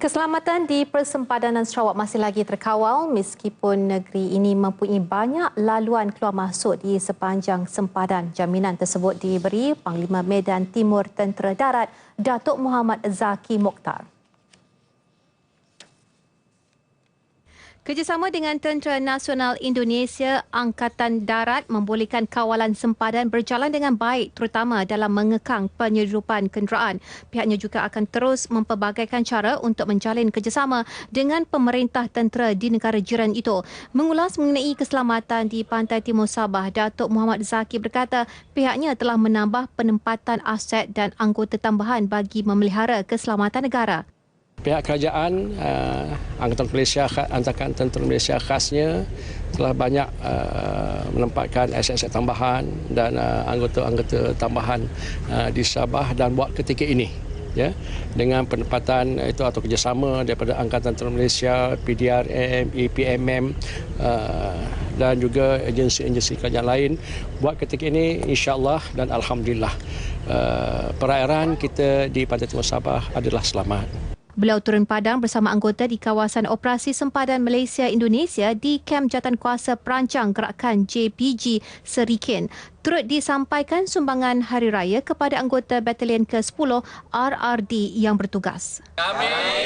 Keselamatan di persempadanan Sarawak masih lagi terkawal meskipun negeri ini mempunyai banyak laluan keluar masuk di sepanjang sempadan. Jaminan tersebut diberi Panglima Medan Timur Tentera Darat Datuk Muhammad Zaki Mokhtar. Kerjasama dengan Tentera Nasional Indonesia Angkatan Darat membolehkan kawalan sempadan berjalan dengan baik terutama dalam mengekang penyeludupan kenderaan. Pihaknya juga akan terus memperbagaikan cara untuk menjalin kerjasama dengan pemerintah tentera di negara jiran itu. Mengulas mengenai keselamatan di Pantai Timur Sabah, Datuk Muhammad Zaki berkata pihaknya telah menambah penempatan aset dan anggota tambahan bagi memelihara keselamatan negara. Pihak kerajaan uh, Angkatan Malaysia Angkatan Tentera Malaysia khasnya telah banyak uh, menempatkan aset-aset tambahan dan uh, anggota-anggota tambahan uh, di Sabah dan buat ketika ini ya dengan penempatan itu atau kerjasama daripada Angkatan Tentera Malaysia, PDRM, EPMM uh, dan juga agensi-agensi kerajaan lain buat ketika ini insya-Allah dan alhamdulillah uh, perairan kita di Pantai Timur Sabah adalah selamat. Beliau turun padang bersama anggota di kawasan operasi sempadan Malaysia Indonesia di Kem Jatan Kuasa Perancang Gerakan JPG Serikin. Turut disampaikan sumbangan hari raya kepada anggota Batalion ke-10 RRD yang bertugas. Amin.